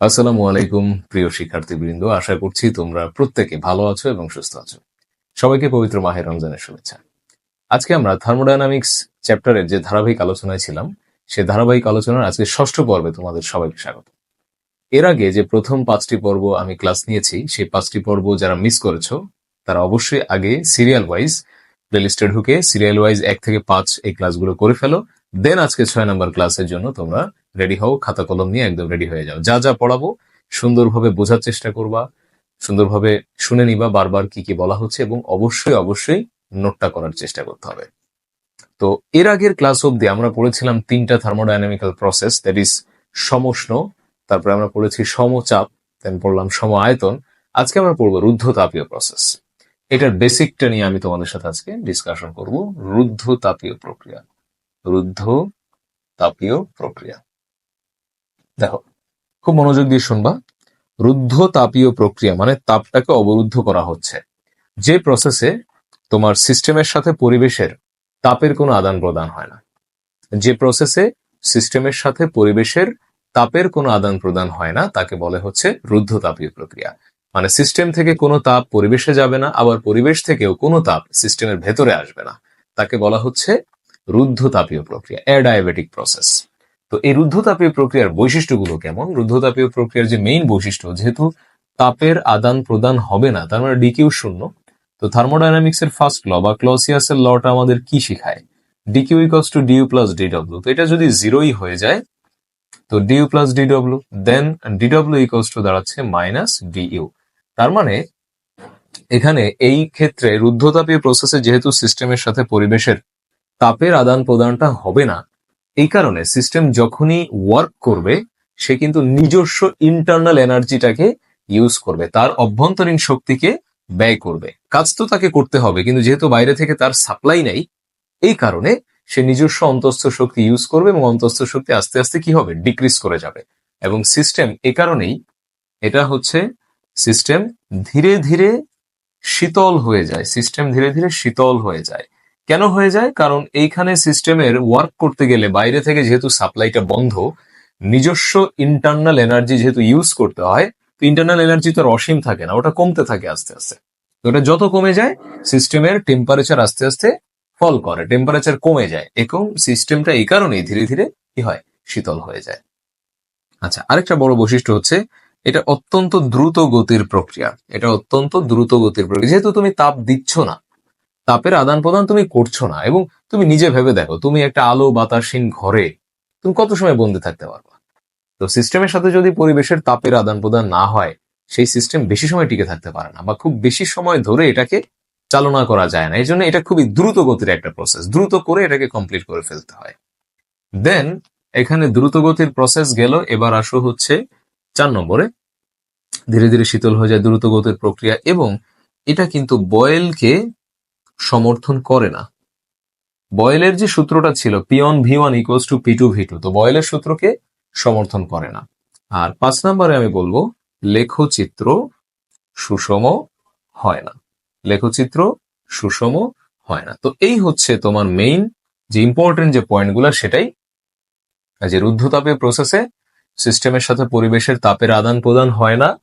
আসসালামু আলাইকুম, প্রিয় শিক্ষার্থীবৃন্দ। আশা করছি তোমরা প্রত্যেকে ভালো আছো এবং সুস্থ আছো। সবাইকে পবিত্র মাহের রমজানের শুভেচ্ছা। আজকে আমরা থার্মোডাইনামিক্স চ্যাপ্টারের যে ধারাবাহিক আলোচনায় ছিলাম, সে ধারাবাহিক আলোচনার আজকে ষষ্ঠ পর্বে তোমাদের সবাইকে স্বাগত। এর আগে যে প্রথম পাঁচটি পর্ব আমি ক্লাস নিয়েছি, সেই পাঁচটি পর্ব যারা মিস করেছ, তারা অবশ্যই আগে সিরিয়াল ওয়াইজ প্লেলিস্টে ঢুকে সিরিয়াল ওয়াইজ এক থেকে পাঁচ এই ক্লাসগুলো করে ফেলো দেন আজকে ছয় নম্বর ক্লাসের জন্য তোমরা রেডি হও, খাতা কলম নিয়ে একদম রেডি হয়ে যাও। যা যা পড়াবো, সুন্দরভাবে বোঝার চেষ্টা করবা, সুন্দরভাবে শুনে নিবা বারবার কি কি বলা হচ্ছে এবং অবশ্যই অবশ্যই নোটটা করার চেষ্টা করতে হবে। তো এর আগের ক্লাস অব্দি আমরা পড়েছিলাম তিনটা থার্মোডাইনামিক্যাল প্রসেস দ্যাট ইজ সমষ্ণ, তারপরে আমরা পড়েছি সমচাপ দেন পড়লাম সম আয়তন আজকে আমরা পড়ব রুদ্ধ তাপীয় প্রসেস এটার বেসিকটা নিয়ে আমি তোমাদের সাথে আজকে ডিসকাশন করব রুদ্ধ তাপীয় প্রক্রিয়া। রুদ্ধ তাপীয় প্রক্রিয়া। দেখো, খুব মনোযোগ দিয়ে শুনবা। রুদ্ধ তাপীয় প্রক্রিয়া মানে তাপটাকে অবরুদ্ধ করা হচ্ছে। যে প্রসেসে তোমার সিস্টেমের সাথে পরিবেশের তাপের কোনো আদান প্রদান হয় না। যে প্রসেসে সিস্টেমের সাথে পরিবেশের তাপের কোনো আদান প্রদান হয় না, তাকে বলে হচ্ছে রুদ্ধ তাপীয় প্রক্রিয়া। মানে সিস্টেম থেকে কোনো তাপ পরিবেশে যাবে না, আবার পরিবেশ থেকেও কোনো তাপ সিস্টেমের ভেতরে আসবে না। তাকে বলা হচ্ছে রুদ্ধ তাপীয় প্রক্রিয়া অ্যাডায়াবেটিক প্রসেস তো এই রুদ্ধতাপীয় প্রক্রিয়ার বৈশিষ্ট্যগুলো কেমন? রুদ্ধতাপীয় প্রক্রিয়ার যে মেইন বৈশিষ্ট্য, যেহেতু তাপের আদান প্রদান হবে না, তার মানে ডিকিউ শূন্য, তো থার্মোডাইনামিক্স এর ফার্স্ট ল বা ক্লসিয়াস এর লটা আমাদের কি শেখায়? D Q equals to D U plus D W তো এটা যদি জিরোই হয়ে যায়, তো D U plus D W then D W equals to দাঁড়াচ্ছে মাইনাস ডিইউ তার মানে এখানে এই ক্ষেত্রে রুদ্ধতাপীয় প্রসেসে যেহেতু সিস্টেমের সাথে পরিবেশের তাপের আদান প্রদানটা হবে না। এই কারণে সিস্টেম যখনই ওয়ার্ক করবে, সে কিন্তু নিজস্ব ইন্টারনাল এনার্জিটাকে ইউজ করবে, তার অভ্যন্তরীণ শক্তিকে ব্যয় করবে। কাজ তো তাকে করতে হবে, কিন্তু যেহেতু বাইরে থেকে তার সাপ্লাই নাই, এই কারণে সে নিজস্ব অন্তস্থ শক্তি ইউজ করবে এবং অন্তস্থ শক্তি আস্তে আস্তে কি হবে? ডিক্রিজ করে যাবে। এবং সিস্টেম এ কারণেই এটা হচ্ছে সিস্টেম ধীরে ধীরে শীতল হয়ে যায়। সিস্টেম ধীরে ধীরে শীতল হয়ে যায়। কেন হয়ে যায়? কারণ এইখানে সিস্টেমের ওয়ার্ক করতে গেলে বাইরে থেকে যেহেতু সাপ্লাইটা বন্ধ, নিজস্ব ইন্টারনাল এনার্জি যেহেতু ইউজ করতে হয়, তো ইন্টারনাল এনার্জি তো অসীম থাকে না, ওটা কমতে থাকে আস্তে আস্তে। ওটা যত কমে যায় সিস্টেমের টেম্পারেচার আস্তে আস্তে ফল করে টেম্পারেচার কমে যায়। এবং সিস্টেমটা এই কারণেই ধীরে ধীরে কি হয়? শীতল হয়ে যায়। আচ্ছা আরেকটা বড় বৈশিষ্ট্য হচ্ছে, এটা অত্যন্ত দ্রুত গতির প্রক্রিয়া। এটা অত্যন্ত দ্রুত গতির প্রক্রিয়া। যেহেতু তুমি তাপ দিচ্ছ না তাপের আদান প্রদান তুমি করছ না এবং তুমি নিজে ভেবে দেখো, তুমি একটা আলো বাতাসহীন ঘরে, তুমি কত সময় বন্দি থাকতে পারবা? তো সিস্টেমের সাথে যদি পরিবেশের তাপের আদান প্রদান না হয়, সেই সিস্টেম বেশি সময় টিকে থাকতে পারে না বা খুব বেশি সময় ধরে এটাকে চালনা করা যায় না। এই জন্য এটা খুবই দ্রুত গতির একটা প্রসেস দ্রুত করে এটাকে কমপ্লিট করে ফেলতে হয়। দেন এখানে দ্রুত গতির প্রসেস গেল, এবার আসো হচ্ছে চার নম্বরে। ধীরে ধীরে শীতল হয়ে যায় দ্রুত গতির প্রক্রিয়া এবং এটা কিন্তু বয়েলকে সমর্থন করে না। বয়েলের যে সূত্রটা ছিল, P one V one equals to P two V two, তো বয়েলের সূত্রকে সমর্থন করে না। আর পাঁচ নম্বরে আমি বলব, লেখচিত্র সুষম হয় না। লেখচিত্র সুষম হয় না। তো এই হচ্ছে তোমার মেইন যে ইম্পর্টেন্ট যে পয়েন্টগুলো সেটাই যে রুদ্ধতাপের প্রসেসে সিস্টেমের সাথে পরিবেশের তাপের আদান প্রদান হয় না।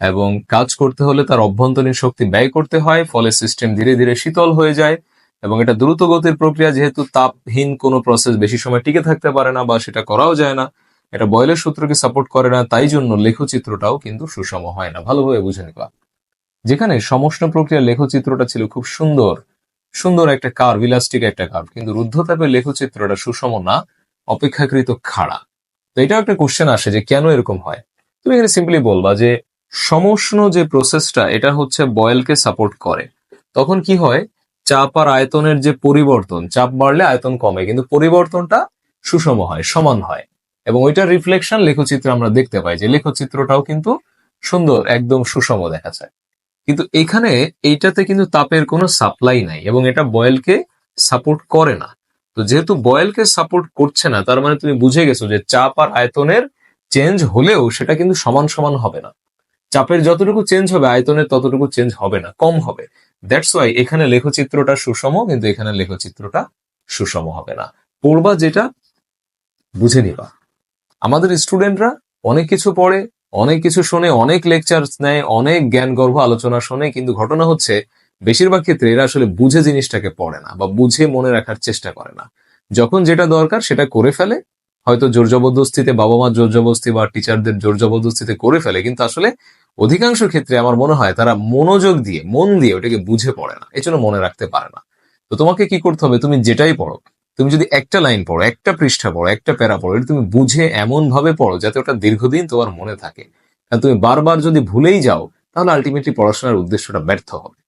এবং কাজ করতে হলে তার অভ্যন্তরীণ শক্তি ব্যয় করতে হয়, ফলে সিস্টেম ধীরে ধীরে শীতল হয়ে যায় এবং এটা দ্রুত গতির প্রক্রিয়া, যেহেতু তাপহীন কোনো প্রসেস বেশি সময় টিকে থাকতে পারে না বা সেটা করাও যায় না। এটা বয়লের সূত্রকে সাপোর্ট করে না, তাই জন্য লেখচিত্রটাও কিন্তু সুষম হয় না। ভালোভাবে বুঝে নিবা। যেখানে সমষ্ণ প্রক্রিয়ার লেখচিত্রটা ছিল খুব সুন্দর সুন্দর একটা কার্ভ ইলাস্টিক একটা কার্ভ কিন্তু রুদ্ধতাপের লেখচিত্রটা সুষম না, অপেক্ষাকৃত খাড়া। তো এটাও একটা কোশ্চেন আসে যে কেন এরকম হয়? তুমি এখানে সিম্পলি বলবা যে সমষ্ণ যে প্রসেসটা, এটা হচ্ছে বয়েলকে সাপোর্ট করে। তখন কি হয়? চাপ আর আয়তনের যে পরিবর্তন, চাপ বাড়লে আয়তন কমে, কিন্তু পরিবর্তনটা সুষম হয়, সমান হয়। এবং ওইটার রিফ্লেকশন লেখচিত্রে আমরা দেখতে পাই যে লেখচিত্রটাও কিন্তু সুন্দর, একদম সুষম দেখা যায়। কিন্তু এখানে এইটাতে কিন্তু তাপের কোনো সাপ্লাই নাই, এবং এটা বয়েলকে সাপোর্ট করে না। তো যেহেতু বয়েলকে সাপোর্ট করছে না, তার মানে তুমি বুঝে গেছো যে চাপ আর আয়তনের চেঞ্জ হলেও সেটা কিন্তু সমান সমান হবে না। চাপের যতটুকু চেঞ্জ হবে, আয়তনের ততটুকু চেঞ্জ হবে না, কম হবে। দ্যাটস ওয়াই এখানে লেখচিত্রটা সুষম, কিন্তু এখানে লেখচিত্রটা সুষম হবে না। পড়বা যেটা, বুঝে নিবা। আমাদের স্টুডেন্টরা অনেক কিছু পড়ে, অনেক কিছু শোনে, অনেক লেকচার নেয়, অনেক জ্ঞান গর্ভ আলোচনা শোনে, কিন্তু ঘটনা হচ্ছে, বেশিরভাগ ক্ষেত্রে এরা আসলে বুঝে জিনিসটাকে পড়ে না বা বুঝে মনে রাখার চেষ্টা করে না। যখন যেটা দরকার সেটা করে ফেলে হয়তো জোর জবরদস্তিতে বাবা মা জোর জবরদস্তি বা টিচারদের জোর জবরদস্তিতে করে ফেলে, কিন্তু আসলে অধিকাংশ ক্ষেত্রে আমার মনে হয় তারা মনোযোগ দিয়ে, মন দিয়ে ওটাকে বুঝে পড়ে না এজন্য মনে রাখতে পারে না। তো তোমাকে কি করতে হবে? তুমি যেটাই পড়ো, তুমি যদি একটা লাইন পড়ো, একটা পৃষ্ঠা পড়ো, একটা প্যারা পড়ো, এটা তুমি বুঝে এমন ভাবে পড়ো যাতে ওটা দীর্ঘদিন তোমার মনে থাকে। কারণ তুমি বারবার যদি ভুলেই যাও, তাহলে আলটিমেটলি পড়াশোনার উদ্দেশ্যটা ব্যর্থ হবে।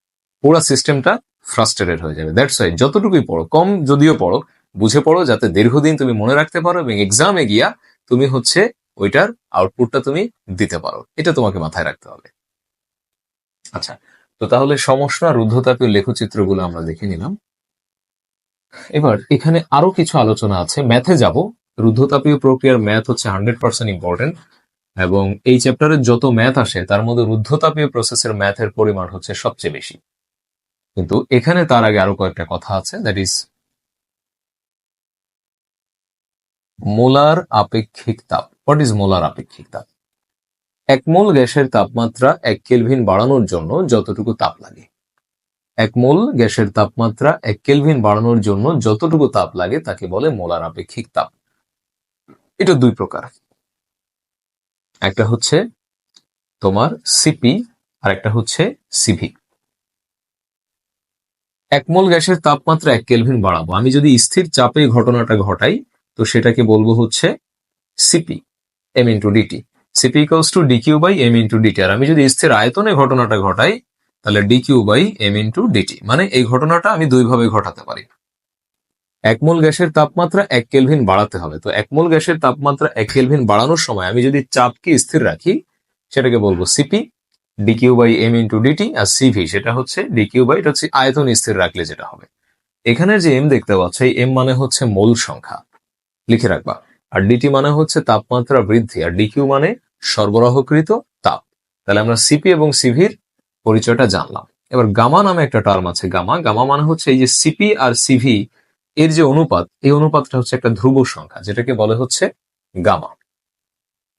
পুরো সিস্টেমটা ফ্রাস্ট্রেটেড হয়ে যাবে। দ্যাটস ওয়াই যতটুকুই পড়ো, কম যদিও পড়ো বুঝে পড়ো যাতে দীর্ঘদিন তুমি মনে রাখতে পারো এবং এক্সামে গিয়া তুমি হচ্ছে ওইটার আউটপুটটা তুমি দিতে পারো। এটা তোমাকে মাথায় রাখতে হবে। আচ্ছা তো তাহলে সমস্যা রুদ্ধতাপীয় লেখচিত্রগুলো আমরা দেখে নিলাম। এবার এখানে আরও কিছু আলোচনা আছে। ম্যাথে যাব। রুদ্ধতাপীয় প্রক্রিয়ার ম্যাথ হচ্ছে হান্ড্রেড পার্সেন্ট ইম্পর্টেন্ট এবং এই চ্যাপ্টারের যত ম্যাথ আসে, তার মধ্যে রুদ্ধতাপীয় প্রসেসের ম্যাথের পরিমাণ হচ্ছে সবচেয়ে বেশি। কিন্তু এখানে তার আগে আরও কয়েকটা কথা আছে দ্যাট ইজ মোলার আপেক্ষিক তাপ। হোয়াট ইজ মোলার আপেক্ষিক তাপ? এক মোল গ্যাসের তাপমাত্রা এক কেলভিন বাড়ানোর জন্য যতটুকু তাপ লাগে। এক মোল গ্যাসের তাপমাত্রা এক কেলভিন বাড়ানোর জন্য যতটুকু তাপ লাগে তাকে বলে মোলার আপেক্ষিক তাপ। এটা দুই প্রকার। একটা হচ্ছে তোমার সিপি আর একটা হচ্ছে সিভি এক মোল গ্যাসের তাপমাত্রা এক কেলভিন বাড়াবো। আমি যদি স্থির চাপে ঘটনাটা ঘটাই তো সেটাকে বলব হচ্ছে C P M into D T C P equals to D Q by M into D T আর আমি যদি স্থির আয়তনে ঘটনাটা ঘটাই, তাহলে D Q by M into D T মানে এই ঘটনাটা আমি দুইভাবে ঘটাতে পারি। এক মোল গ্যাসের তাপমাত্রা এক কেলভিন বাড়াতে হবে। তো এক মোল গ্যাসের তাপমাত্রা এক কেলভিন বাড়ানোর সময় আমি যদি চাপকে স্থির রাখি, সেটাকে বলব C P D Q by M into D T R CV সেটা হচ্ছে ডিকিউ বাই এটা হচ্ছে আয়তন স্থির রাখলে যেটা হবে। এখানে যে এম দেখতে পাচ্ছ, এই এম মানে হচ্ছে মোল সংখ্যা। লিখে রাখবা। আর ডিটি মানে হচ্ছে তাপমাত্রা বৃদ্ধি, আর ডিকিউ মানে সরবরাহকৃত তাপ। তাহলে আমরা সিপি এবং সিভির পরিচয়টা জানলাম। এবার গামা নামে একটা টার্ম আছে, গামা। গামা মানে হচ্ছে এই যে সিপি আর সিভি এর যে অনুপাত, এই অনুপাতটা হচ্ছে একটা ধ্রুব সংখ্যা, যেটাকে বলে হচ্ছে গামা।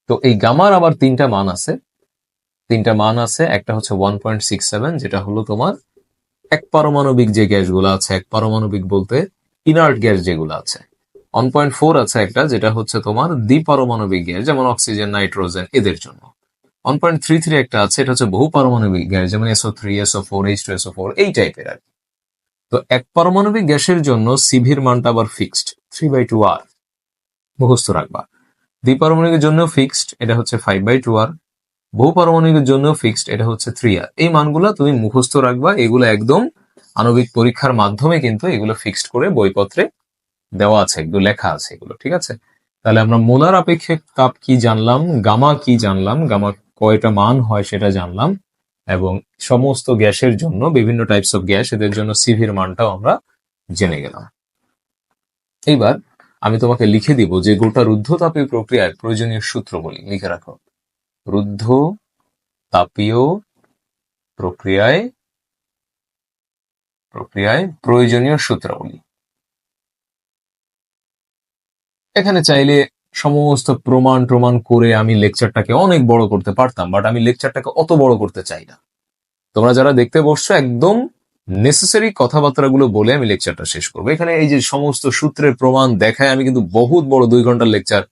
তো এই গামার আবার তিনটা মান আছে। তিনটা মান আছে, একটা হচ্ছে ওয়ান পয়েন্ট সিক্স সেভেন যেটা হলো তোমার এক পারমাণবিক যে গ্যাসগুলো আছে, এক পারমাণবিক বলতে ইনার্ট গ্যাস যেগুলো আছে। ওয়ান পয়েন্ট ফোর আছে একটা, যেটা হচ্ছে তোমার দ্বিপারমাণবিক গ্যাস, যেমন অক্সিজেন নাইট্রোজেন এদের জন্য। ওয়ান পয়েন্ট থ্রি থ্রি একটা আছে, এটা হচ্ছে বহু পারমাণবিক গ্যাস, যেমন S O three S O four H two S O four এই টাইপের আর তো এক পারমাণবিক গ্যাসের জন্য সিভির মানটা আবার ফিক্সড থ্রি বাই টু আর মুখস্থ রাখবা। দ্বিপারমাণবিকের জন্য ফিক্সড এটা হচ্ছে ফাইভ বাই টু আর বহু পারমাণবিকের জন্য ফিক্সড এটা হচ্ছে থ্রি আর এই মানগুলো তুমি মুখস্থ রাখবা, এগুলো একদম আণবিক পরীক্ষার মাধ্যমে কিন্তু এগুলো ফিক্সড করে বইপত্রে দেওয়া আছে এগুলো লেখা আছে এগুলো, ঠিক আছে? তাহলে আমরা মোলার আপেক্ষিক তাপ কি জানলাম, গামা কি জানলাম, গামা কয়টা মান হয় সেটা জানলাম, এবং সমস্ত গ্যাসের জন্য, বিভিন্ন টাইপস অফ গ্যাস এদের জন্য সিভির মানটাও আমরা জেনে গেলাম। এইবার আমি তোমাকে লিখে দিব যে গোটা রুদ্ধ তাপীয় প্রক্রিয়ার প্রয়োজনীয় সূত্র বলি লিখে রাখো। রুদ্ধ তাপীয় প্রক্রিয়ায় প্রক্রিয়ায় প্রয়োজনীয় সূত্রাবলী এখানে চাইলে সমস্ত প্রমাণ প্রমাণ করে আমি লেকচারটাকে অনেক বড় করতে পারতাম বাট আমি লেকচারটাকে অত বড় করতে চাই না। তোমরা যারা দেখতে বসছো, একদম নেসেসারি কথাবার্তাগুলো বলে আমি লেকচারটা শেষ করব। এখানে এই যে সমস্ত সূত্রের প্রমাণ দেখায় আমি কিন্তু বহুত বড় দুই ঘণ্টার লেকচার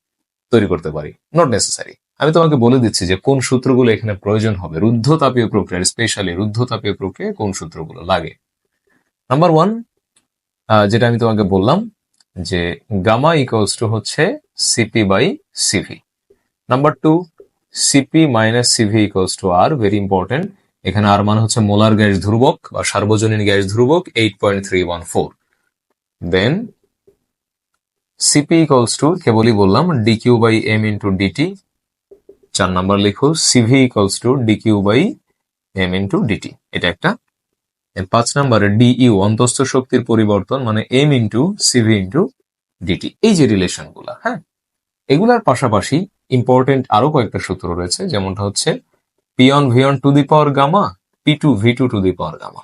তৈরি করতে পারি। নট নেসেসারি আমি তোমাকে বলে দিচ্ছি যে কোন সূত্রগুলো এখানে প্রয়োজন হবে। রুদ্ধ তাপীয় প্রক্রিয়ার স্পেশালি রুদ্ধ তাপীয় প্রক্রিয়ায় কোন সূত্রগুলো লাগে। নাম্বার ওয়ান যেটা আমি তোমাকে বললাম যে গামা ইকুয়ালস টু হচ্ছে C P by C V number two C P minus C V equals to R very important এখানে আর মানে হচ্ছে মোলার গ্যাস ধ্রুবক বা সার্বজনীন গ্যাস ধ্রুবক eight point three one four then C P equals to কেবলই বললাম D Q by M into D T চার নাম্বার লিখো C V equals to D Q by M into D T এটা একটা পাঁচ নম্বরে ডিইউ, অন্তস্থ শক্তির পরিবর্তন মানে M into C V into D T এই যে রিলেশনগুলা হ্যাঁ? এগুলার পাশাপাশি ইম্পর্টেন্ট আরও কয়েকটা সূত্র রয়েছে, যেমনটা হচ্ছে P one V one to the power gamma P two V two to the power gamma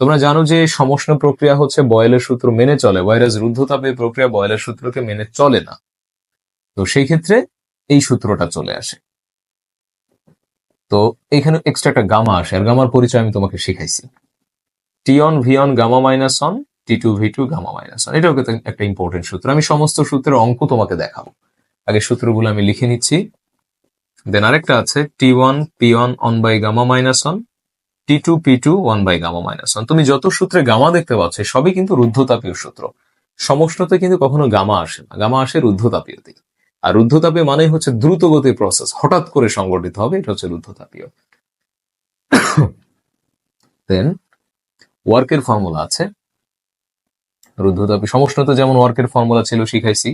তোমরা জানো যে সমষ্ণ প্রক্রিয়া হচ্ছে বয়েলের সূত্র মেনে চলে ভাইরাস রুদ্ধতাপের প্রক্রিয়া বয়েলের সূত্রকে মেনে চলে না। তো সেই ক্ষেত্রে এই সূত্রটা চলে আসে। তো এখানে এক্সট্রা একটা গামা আসে, আর গামার পরিচয় আমি তোমাকে শিখাইছি। T one V one gamma minus one T two V two gamma minus one এটাও কিন্তু একটা ইম্পর্টেন্ট সূত্র। আমি সমস্ত সূত্রের অঙ্ক তোমাকে দেখাবো। আগে সূত্রগুলো আমি লিখে নিচ্ছি। দেন আরেকটা আছে T one P one one by gamma minus one T two P two one by gamma minus one তুমি যত সূত্রে গামা দেখতে পাচ্ছ, সবই কিন্তু রুদ্ধতাপীয় সূত্র। সমষ্ণতে কিন্তু কখনো গামা আসে না। গামা আসে রুদ্ধতাপীয়তে আর রুদ্ধতাপীয় মানে হচ্ছে দ্রুত গতির প্রসেস হঠাৎ করে সংগঠিত হবে, এটা হচ্ছে রুদ্ধতাপীয়। দেন ওয়ার্কের ফর্মুলা আছে। রুদ্ধতাপী সমষ্ণতে যেমন ওয়ার্কের ফর্মুলা ছিল, শিখাইছি।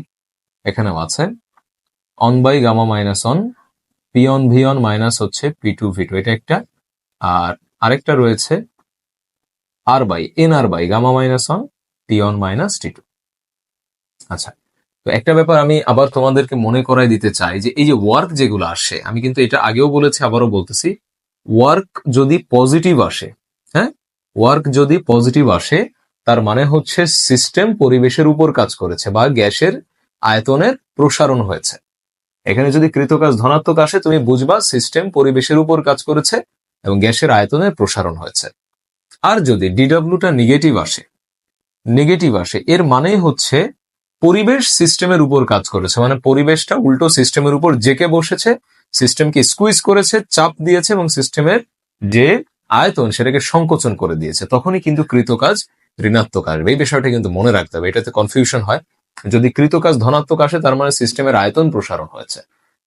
এখানেও আছে। One by gamma minus one, P one V one minus হচ্ছে পি টু ভি টু, এটা একটা। আর আরেকটা রয়েছে R by, N R by, gamma minus one, P one minus T two. আচ্ছা তো একটা ব্যাপার আমি আবার তোমাদেরকে মনে করাই দিতে চাই যে এই যে ওয়ার্ক যেগুলো আসে, আমি কিন্তু এটা আগেও বলেছি, আবারও বলতেছি, ওয়ার্ক যদি পজিটিভ আসে ওয়ার্ক যদি পজিটিভ আসে, তার মানে হচ্ছে সিস্টেম পরিবেশের উপর কাজ করেছে বা গ্যাসের আয়তনের প্রসারণ হয়েছে। এখানে যদি কৃতকাজ ধনাত্মক আসে, তুমি বুঝবা সিস্টেম পরিবেশের উপর কাজ করেছে এবং গ্যাসের আয়তনের প্রসারণ হয়েছে। আর যদি ডিডব্লিউটা নেগেটিভ আসে নেগেটিভ আসে, এর মানে হচ্ছে পরিবেশ সিস্টেমের উপর কাজ করেছে। মানে পরিবেশটা উল্টো সিস্টেমের উপর জেকে বসেছে, সিস্টেমকে স্কুইজ করেছে, চাপ দিয়েছে এবং সিস্টেমের যে আয়তন সেটাকে সংকোচন করে দিয়েছে, তখনই কিন্তু কৃতকাজ ঋণাত্মক আসবে। এই বিষয়টা কিন্তু মনে রাখতে হবে, এটাতে কনফিউশন হয়। যদি কৃতকাজ ধনাত্মক আসে, তার মানে সিস্টেমের আয়তন প্রসারণ হয়েছে।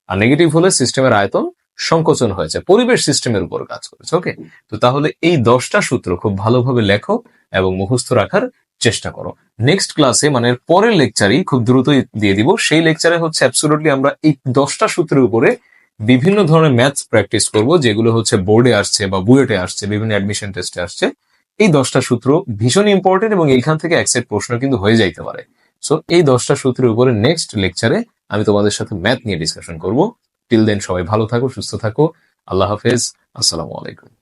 আর নেগেটিভ হলে সিস্টেমের আয়তন সংকোচন হয়েছে, পরিবেশ সিস্টেমের উপর কাজ করেছে ওকে তো তাহলে এই দশটা সূত্র খুব ভালোভাবে লেখো এবং মুখস্থ রাখার চেষ্টা করো। নেক্সট ক্লাসে মানে পরের লেকচারই খুব দ্রুতই দিয়ে দিব, সেই লেকচারে হচ্ছে অ্যাবসোলুটলি আমরা এই দশটা সূত্রের উপরে বিভিন্ন ধরনের ম্যাথস প্র্যাকটিস করব, যেগুলো হচ্ছে বোর্ডে আসছে বা বুয়েটে আসছে, বিভিন্ন অ্যাডমিশন টেস্টে আসছে। এই দশটা সূত্র ভীষণ ইম্পর্টেন্ট এবং এইখান থেকে অ্যাকসেপ্ট প্রশ্ন কিন্তু হয়ে যাইতে পারে। সো এই দশটা সূত্রের উপরে নেক্সট লেকচারে আমি তোমাদের সাথে ম্যাথ নিয়ে ডিসকাশন করব। টিল দেন সবাই ভালো থাকো, সুস্থ থাকো। আল্লাহ হাফেজ। আসসালামু আলাইকুম।